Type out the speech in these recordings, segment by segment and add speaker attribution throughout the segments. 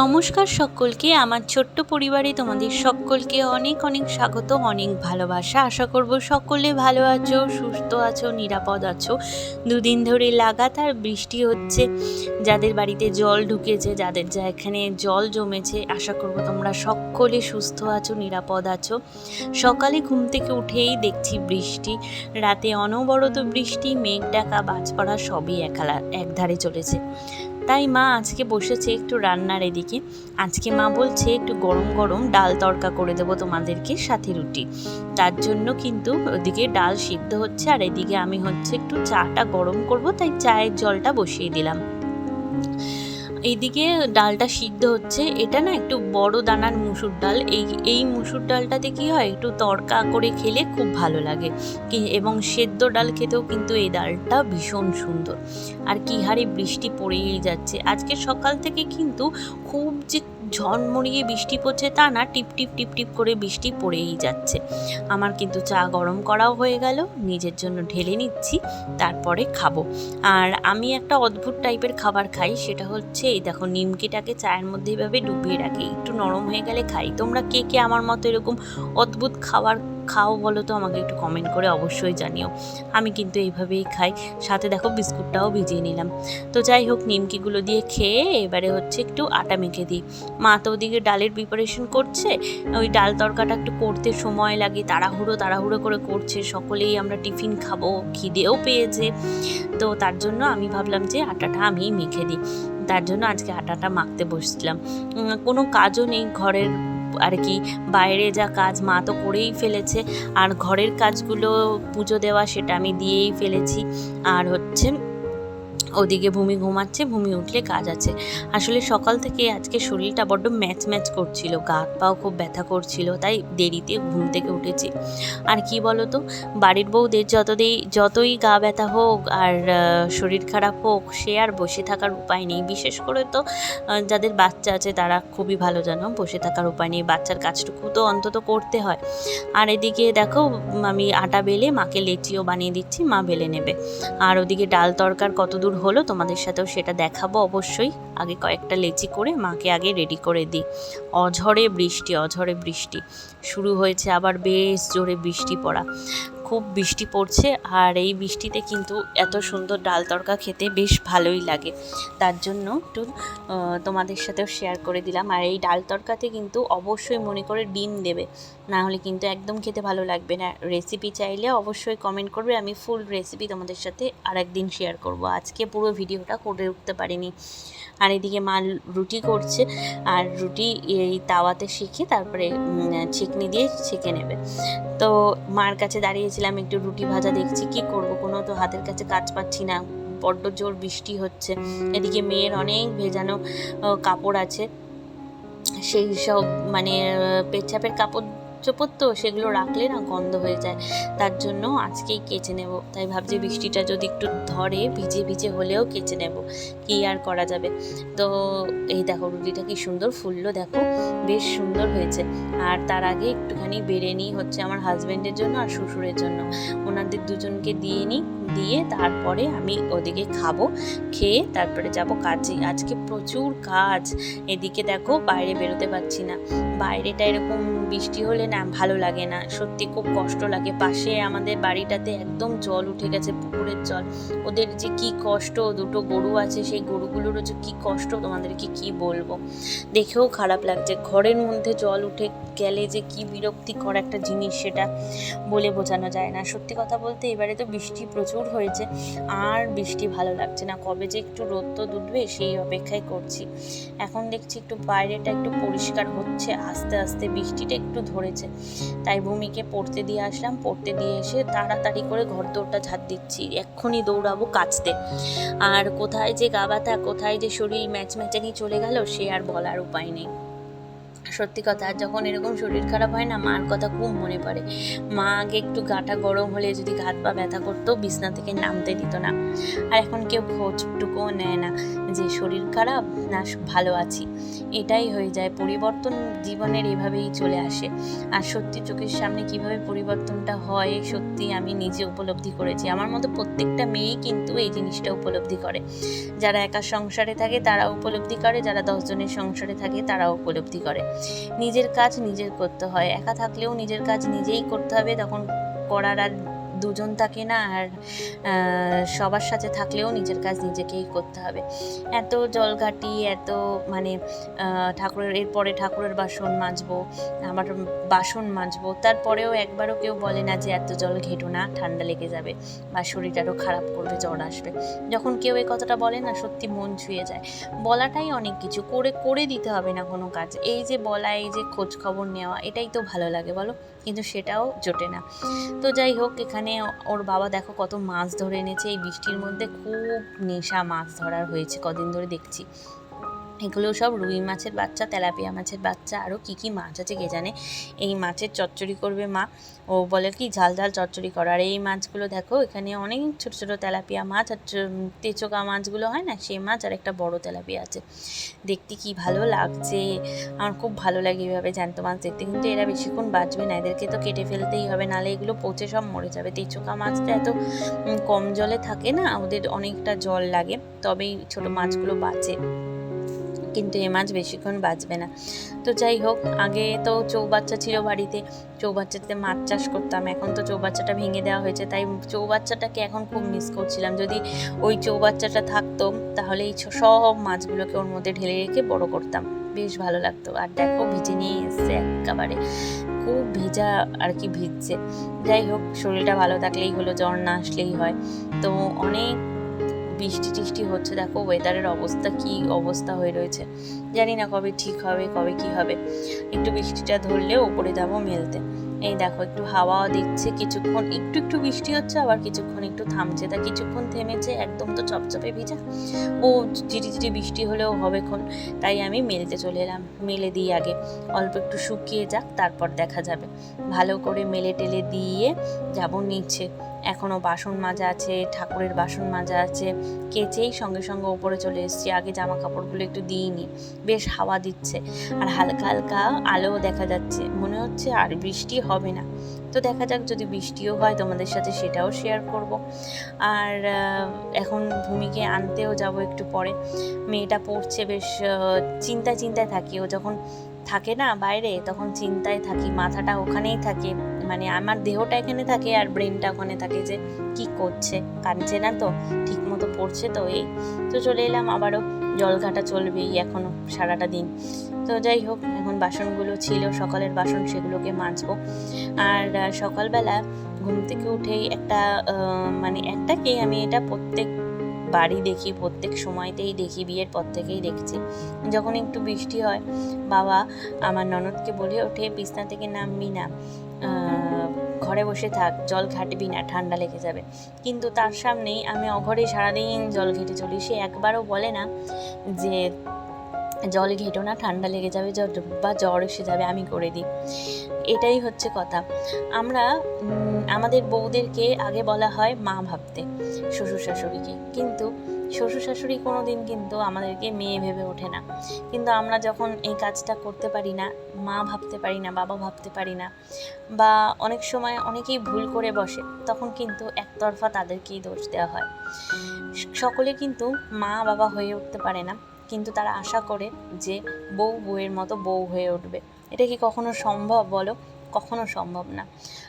Speaker 1: নমস্কার সকলকে, আমার ছোট্ট পরিবারে তোমাদের সকলকে অনেক অনেক স্বাগত, অনেক ভালোবাসা। আশা করব সকলে ভালো আছো, সুস্থ আছো, নিরাপদ আছো। দুদিন ধরে লাগাতার বৃষ্টি হচ্ছে, যাদের বাড়িতে জল ঢুকেছে, যাদের যা এখানে জল জমেছে, আশা করব তোমরা সকলে সুস্থ আছো, নিরাপদ আছো। সকালে ঘুম থেকে উঠেই দেখছি বৃষ্টি, রাতে অনবরত বৃষ্টি, মেঘ ডাকা, বাজ পড়া সবই একালা একধারে চলেছে। তাই মা আজকে বসেছে একটু রান্নার এদিকে। আজকে মা বলছে একটু গরম গরম ডাল তড়কা করে দেবো তোমাদেরকে সাথে রুটি। তার জন্য কিন্তু ওদিকে ডাল সিদ্ধ হচ্ছে আর এদিকে আমি হচ্ছে একটু চাটা গরম করব, তাই চায়ের জলটা বসিয়ে দিলাম। এইদিকে ডালটা সিদ্ধ হচ্ছে। এটা না একটু বড় দানার মুসুর ডাল। এই এই মুসুর ডালটাতে কি হয়? একটু তড়কা করে খেলে খুব ভালো লাগে। এবং সেদ্ধ ডাল খেতেও কিন্তু এই ডালটা ভীষণ সুন্দর। আর কি হারে বৃষ্টি পড়েই যাচ্ছে। আজকে সকাল থেকে কিন্তু খুব যে ঝড়মড়িয়ে বৃষ্টি পড়ছে তা না, টিপ টিপ টিপ টিপ করে বৃষ্টি পড়েই যাচ্ছে। আমার কিন্তু চা গরম করাও হয়ে গেল, নিজের জন্য ঢেলে নিচ্ছি, তারপরে খাব। আর আমি একটা অদ্ভুত টাইপের খাবার খাই, সেটা হচ্ছে, এই দেখো, নিমকিটাকে চায়ের মধ্যে এভাবে ডুবিয়ে রাখি। একটু নরম হয়ে গেলে খাই। তোমরা কে কে আমার মতো এরকম অদ্ভুত খাবার খাও বলো তো, আমাকে একটু কমেন্ট করে অবশ্যই জানিও। আমি কিন্তু এইভাবেই খাই। সাথে দেখো বিস্কুটটাও ভিজিয়ে নিলাম। তো যাই হোক, নিমকিগুলো দিয়ে খেয়ে এবারে হচ্ছে একটু আটা মেখে দিই। মা তো ওদিকে ডালের প্রিপারেশন করছে। ওই ডাল তরকাটা একটু করতে সময় লাগে, তাড়াহুড়ো তাড়াহুড়ো করে করছে। সকলেই আমরা টিফিন খাব, খিদেও পেয়েছে। তো তার জন্য আমি ভাবলাম যে আটাটা আমিই মেখে দিই। তার জন্য আজকে আটাটা মাখতে বসছিলাম। কোনো কাজও নেই ঘরের। আর কি, বাইরে যা কাজ মা তো করেই ফেলেছে। আর ঘরের কাজগুলো পুজো দেওয়া সেটা আমি দিয়েই ফেলেছি। আর হচ্ছে ওদিকে ভূমি ঘুমাচ্ছে, ভূমি উঠলে কাজ আছে। আসলে সকাল থেকে আজকে শরীরটা বড্ড ম্যাচ ম্যাচ করছিল গা হাত পাও খুব ব্যথা করছিল, তাই দেরিতে ঘুম থেকে উঠেছি। আর কি বলো তো বাড়ির বউদের যত যতই যতই গা ব্যথা হোক আর শরীর খারাপ হোক, সে আর বসে থাকার উপায় নেই। বিশেষ করে তো যাদের বাচ্চা আছে তারা খুবই ভালো জানো, বসে থাকার উপায় নেই। বাচ্চার কাজটুকু তো অন্তত করতে হয়। আর এদিকে দেখো, আমি আটা বেলে মাকে লেচিও বানিয়ে দিচ্ছি, মা বেলে নেবে। আর ওদিকে ডাল তরকার কত দূর হলো, তোমাদের সাথেও সেটা দেখাবো অবশ্যই। আগে কয়েকটা লেচি করে মাকে আগে রেডি করে দিই। অঝরে বৃষ্টি অঝরে বৃষ্টি। শুরু হয়েছে আবার বেশ জোরে বৃষ্টি পড়া। খুব বৃষ্টি পড়ছে আর এই বৃষ্টিতে কিন্তু এত সুন্দর ডাল তরকা খেতে বেশ ভালোই লাগে। তার জন্য একটু তোমাদের সাথেও শেয়ার করে দিলাম। আর এই ডাল তরকাতে কিন্তু অবশ্যই মনে করে ডিম দেবে। না হলে কিন্তু একদম খেতে ভালো লাগবে না। রেসিপি চাইলে অবশ্যই কমেন্ট করবে। আমি ফুল রেসিপি তোমাদের সাথে আর একদিন শেয়ার করব। আজকে পুরো ভিডিওটা করে উঠতে পারিনি। আর এদিকে মা রুটি করছে। আর রুটি এই তাওয়াতে শিখে, তারপরে ছেঁকনি দিয়ে ছেঁকে নেবে। তো মার কাছে দাঁড়িয়েছিলাম একটু রুটি ভাজা দেখছি, কি করব? কোনো তো হাতের কাছে কাজ পাচ্ছি না। বড্ড জোর বৃষ্টি হচ্ছে। এদিকে মেয়ের অনেক ভেজানো কাপড় আছে। সেই সব মানে পেছাপের কাপড় চোপড় তো সেগুলো রাখলে না গন্ধ হয়ে যায়। তার জন্য আজকেই কেচে নেব। তাই ভাবছি বৃষ্টিটা যদি একটু ধরে, ভিজে ভিজে হলেও কেচে নেব। কি আর করা যাবে? তো এই দেখো রুটিটা কি সুন্দর ফুললো দেখো। বেশ সুন্দর হয়েছে। আর তার আগে একটুখানি বেড়ে নিই হচ্ছে আমার হাজব্যান্ডের জন্য আর শ্বশুরের জন্য। ওনাদের দুজনকে দিয়ে নিই, দিয়ে তারপরে আমি ওদিকে খাব, খেয়ে তারপরে যাব কাজে। আজকে প্রচুর কাজ। এদিকে দেখো বাইরে বেরোতে পারছি না। বাইরেটা এরকম বৃষ্টি হলে না ভালো লাগে না। সত্যি খুব কষ্ট লাগে। পাশে আমাদের বাড়িটাতে একদম জল উঠে গেছে, পুকুরের জল। ওদের যে কি কষ্ট, দুটো গরু আছে, সেই গরুগুলোরও যে কি কষ্ট, তোমাদেরকে কি বলব? দেখেও খারাপ লাগছে। ঘরের মধ্যে জল উঠে গেলে যে কি বিরক্তিকর একটা জিনিস সেটা বলে বোঝানো যায় না। সত্যি কথা বলতে এবারে তো বৃষ্টি প্রচুর হয়েছে। আর বৃষ্টি ভালো লাগছে না। কবে যে একটু রোদ তো উঠবে সেই অপেক্ষাই করছি। এখন দেখছি একটু বাইরেটা একটু পরিষ্কার হচ্ছে। আস্তে আস্তে বৃষ্টিটা একটু ধরেছে তাই ভূমিকে পড়তে দিয়ে আসলাম। পড়তে দিয়ে এসে তাড়াতাড়ি করে ঘর দৌড়টা ঝাঁত দিচ্ছি। এক্ষুনি দৌড়াবো কাচতে। আর কোথায় যে গা ব্যথা, কোথায় যে শরীর ম্যাচ ম্যাচানি চলে গেল, সে আর বলার উপায় নেই। সত্যি কথা যখন এরকম শরীর খারাপ হয় না, মার কথা খুব মনে পড়ে। মা আগে একটু গাটা গরম হলে যদি ঘাত পা ব্যথা করতো, বিছনা থেকে নামতে দিত না। আর এখন কেউ খোঁজটুকুও নেয় না যে শরীর খারাপ না ভালো আছি। এটাই হয়ে যায়, পরিবর্তন জীবনের এভাবেই চলে আসে। আর সত্যি চোখের সামনে কীভাবে পরিবর্তনটা হয়, সত্যি আমি নিজে উপলব্ধি করেছি। আমার মতো প্রত্যেকটা মেয়েই কিন্তু এই জিনিসটা উপলব্ধি করে। যারা একা সংসারে থাকে তারা উপলব্ধি করে, যারা দশজনের সংসারে থাকে তারা উপলব্ধি করে। নিজের কাজ নিজের করতে হয়। একা থাকলেও নিজের কাজ নিজেই করতে হবে। তখন করার আর দুজন থাকে না আর সবার সাথে থাকলেও নিজের কাজ নিজেকেই করতে হবে। এত জল জলঘাটি, এত মানে ঠাকুরের, এরপরে ঠাকুরের বাসন মাজবো, আমার বাসন মাজবো, তারপরেও একবারও কেউ বলে না যে এত জল ঘেটো না, ঠান্ডা লেগে যাবে বা শরীর আরও খারাপ করবে, জ্বর আসবে। যখন কেউ এই কথাটা বলে না, সত্যি মন ছুঁয়ে যায়। বলাটাই অনেক কিছু, করে করে দিতে হবে না কোনো কাজ। এই যে বলা, এই যে খোঁজ খবর নেওয়া, এটাই তো ভালো লাগে বলো, কিন্তু সেটাও জোটে না। তো যাই হোক, এখানে ওর বাবা দেখো কত মাছ ধরে এনেছে, এই বৃষ্টির মধ্যে খুব নেশা মাছ ধরার হয়েছে, কদিন ধরে দেখছি। এগুলো সব রুই মাছের বাচ্চা, তেলাপিয়া মাছের বাচ্চা, আরও কী কী মাছ আছে কে জানে? এই মাছের চচ্চড়ি করবে মা। ও বলে কি, ঝাল ঝাল চচ্চড়ি করা। আর এই মাছগুলো দেখো, এখানে অনেক ছোট ছোট তেলাপিয়া মাছ আর তেচোকা মাছগুলো হয় না, সেই মাছ আর একটা বড় তেলাপিয়া আছে। দেখতে কি ভালো লাগছে। আমার খুব ভালো লাগে এইভাবে জ্যান্ত মাছ দেখতে। কিন্তু এরা বেশিক্ষণ বাঁচবে না, এদেরকে তো কেটে ফেলতেই হবে নাহলে এগুলো পচে সব মরে যাবে। তেচোকা মাছটা এত কম জলে থাকে না, ওদের অনেকটা জল লাগে, তবেই ছোট মাছগুলো বাঁচে। কিন্তু এ মাছ বেশিক্ষণ বাঁচবে না। তো যাই হোক, আগে তো চৌবাচ্চা ছিল বাড়িতে, চৌবাচ্চাতে মাছ চাষ করতাম। এখন তো চৌবাচ্চাটা ভেঙে দেওয়া হয়েছে, তাই চৌবাচ্চাটাকে এখন খুব মিস করছিলাম। যদি ওই চৌবাচ্চাটা থাকতো, তাহলে এই সব মাছগুলোকে ওর মধ্যে ঢেলে রেখে বড় করতাম। বেশ ভালো লাগতো। আর দেখো, ভিজে নিয়ে এসছে একেবারে। খুব ভেজা আর কি ভিজছে। যাই হোক, শরীরটা ভালো থাকলেই হলো, জ্বর না আসলেই হয়। তো অনেক বৃষ্টি টিষ্টি হচ্ছে, দেখো ওয়েদারের অবস্থা কি অবস্থা হয়ে রয়েছে। জানি না কবে ঠিক হবে, কবে কি হবে। একটু বৃষ্টিটা ধরলে ওপরে যাব মেলতে। এই দেখো একটু হাওয়া দিচ্ছে, কিছুক্ষণ একটু একটু বৃষ্টি হচ্ছে, আবার কিছুক্ষণ একটু থামছে। তা কিছুক্ষণ থেমেছে, একদম তো চপচপে ভিজা। ও চিটি বৃষ্টি হলেও হবেক্ষণ তাই আমি মেলতে চলে এলাম। মেলে দিই আগে। অল্প একটু শুকিয়ে যাক, তারপর দেখা যাবে। ভালো করে মেলে টেলে দিয়ে যাব নিচে। এখনও বাসন মাজা আছে, ঠাকুরের বাসন মাজা আছে। কেচেই সঙ্গে সঙ্গে ওপরে চলে এসেছি, আগে জামা কাপড়গুলো একটু দিইনি, বেশ হাওয়া দিচ্ছে। আর হালকা হালকা আলো দেখা যাচ্ছে, মনে হচ্ছে আর বৃষ্টি হবে না। তো দেখা যাক যদি বৃষ্টিও হয় তোমাদের সাথে সেটাও শেয়ার করব। আর এখন ভূমিকে আনতেও যাব একটু পরে। মেয়েটা পড়ছে বেশ চিন্তায় চিন্তায় থাকি। ও যখন থাকে না বাইরে, তখন চিন্তায় থাকি, মাথাটা ওখানেই থাকে। মানে আমার দেহটা এখানে থাকে আর ব্রেনটা ওখানে থাকে যে কি করছে? কাঁদছে না তো? ঠিক মতো পড়ছে তো এই। তো চলে এলাম আবারও। জল ঘাটা চলবেই এখনও সারাটা দিন। তো যাই হোক, এখন বাসনগুলো ছিল, সকালের বাসন সেগুলোকে মাজবো। আর সকালবেলা ঘুম থেকে উঠেই একটা মানে একটা কি আমি এটা প্রত্যেক বাড়ি দেখি, প্রত্যেক সময়তেই দেখি, বিয়ের পর থেকেই দেখছি। যখন একটু বৃষ্টি হয়, বাবা আমার ননদকে বলে ওঠে, বিছনা থেকে নামবি না। ঘরে বসে থাক, জল ঘাটবি না, ঠান্ডা লেগে যাবে। কিন্তু তার সামনেই আমি অঘরে সারাদিন জল ঘেটে চলি। সে একবারও বলে না যে, জল ঘেটো না, ঠান্ডা লেগে যাবে বা জ্বর এসে যাবে, আমি করে দিই। এটাই হচ্ছে কথা। আমরা আমাদের বউদেরকে আগে বলা হয় মা ভাবতে শ্বশুর শাশুড়িকে কিন্তু শ্বশুর শাশুড়ি কোনো দিন কিন্তু আমাদেরকে মেয়ে ভেবে ওঠে না। কিন্তু আমরা যখন এই কাজটা করতে পারি না, মা ভাবতে পারি না, বাবা ভাবতে পারি না, বা অনেক সময় অনেকেই ভুল করে বসে, তখন কিন্তু একতরফা তাদেরকেই দোষ দেওয়া হয়। সকলে কিন্তু মা বাবা হয়ে উঠতে পারে না, কিন্তু তারা আশা করে যে বউ বউয়ের মতো বউ হয়ে উঠবে। এটা কি কখনো সম্ভব বলো? কখনো সম্ভব না।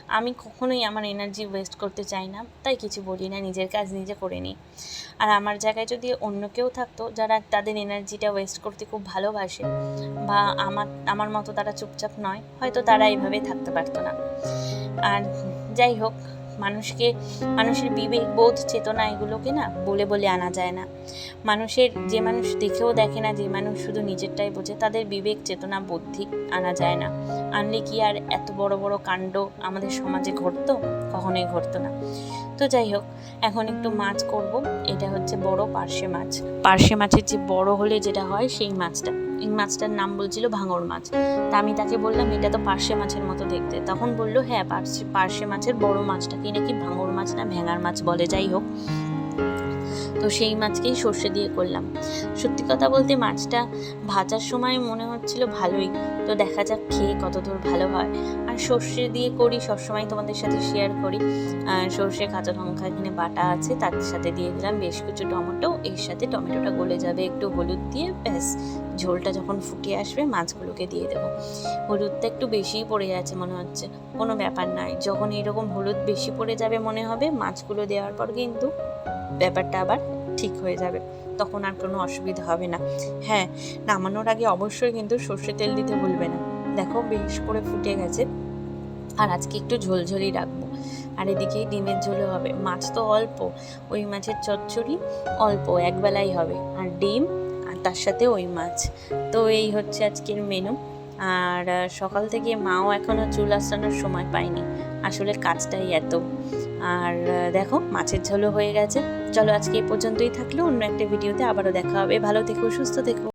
Speaker 1: আমি কখনোই আমার এনার্জি ওয়েস্ট করতে চাই না, তাই কিছু বলি না, নিজের কাজ নিজে করে নিই। আর আমার জায়গায় যদি অন্য কেউ থাকতো, যারা তাদের এনার্জিটা ওয়েস্ট করতে খুব ভালোবাসে বা আমার আমার মতো তারা চুপচাপ নয়, হয়তো তারা এইভাবেই থাকতে পারতো না। আর যাই হোক মানুষকে, মানুষের বিবেক, বোধ, চেতনা এগুলোকে না বলে বলে আনা যায় না। মানুষের, যে মানুষ দেখেও দেখে না, যে মানুষ শুধু নিজেরটাই বোঝে, তাদের বিবেক, চেতনা, বুদ্ধি আনা যায় না। আনলে কি আর এত বড় বড় কাণ্ড আমাদের সমাজে ঘটতো? কখনোই ঘটতো না। তো যাই হোক, এখন একটু মাছ করব। এটা হচ্ছে বড় পার্শে মাছ। পার্শে মাছের যে বড় হলে যেটা হয়, সেই মাছটা। এই মাছটার নাম বলছিল ভাঙর মাছ। তা আমি তাকে বললাম, এটা তো পার্শে মাছের মতো দেখতে। তখন বলল হ্যাঁ পার্শে পার্শে মাছের বড় মাছটাকেই নাকি ভাঙর মাছ না ভেঙার মাছ বলে, যাই হোক। তো সেই মাছকেই সর্ষে দিয়ে করলাম। সত্যি কথা বলতে মাছটা ভাজার সময় মনে হচ্ছিল ভালোই। তো দেখা যাক খেয়ে কত দূর ভালো হয়। আর সর্ষে দিয়ে করি, সবসময় তোমাদের সাথে শেয়ার করি। সর্ষে, কাঁচা লঙ্কা, এখানে বাটা আছে, তার সাথে দিয়ে দিলাম বেশ কিছু টমেটো। এর সাথে টমেটোটা গলে যাবে, একটু হলুদ দিয়ে, ব্যাস। ঝোলটা যখন ফুটে আসবে, মাছগুলোকে দিয়ে দেবো। হলুদটা একটু বেশিই পড়ে যাচ্ছে মনে হচ্ছে। কোনো ব্যাপার নয় যখন এরকম হলুদ বেশি পড়ে যাবে মনে হবে, মাছগুলো দেওয়ার পর কিন্তু ব্যাপারটা আবার ঠিক হয়ে যাবে। তখন আর কোনো অসুবিধা হবে না। হ্যাঁ নামানোর আগে অবশ্যই কিন্তু সর্ষে তেল দিতে ভুলবে না। দেখো বেশ করে ফুটে গেছে। আর আজকে একটু ঝোলঝোলই রাখব। আর এদিকেই ডিমের ঝোলও হবে। মাছ তো অল্প। ওই মাছের চচ্চড়ি অল্প, একবেলাই হবে। আর ডিম তার সাথে ওই মাছ। তো এই হচ্ছে আজকের মেনু আর সকাল থেকে মাও এখনও চুল আসানোর সময় পায়নি। আসলে কাজটাই এত। আর দেখো, মাছের ঝোলও হয়ে গেছে। চলো আজকে এই পর্যন্তই থাকল। অন্য একটা ভিডিওতে আবারও দেখা হবে। ভালো থেকো, সুস্থ থেকো।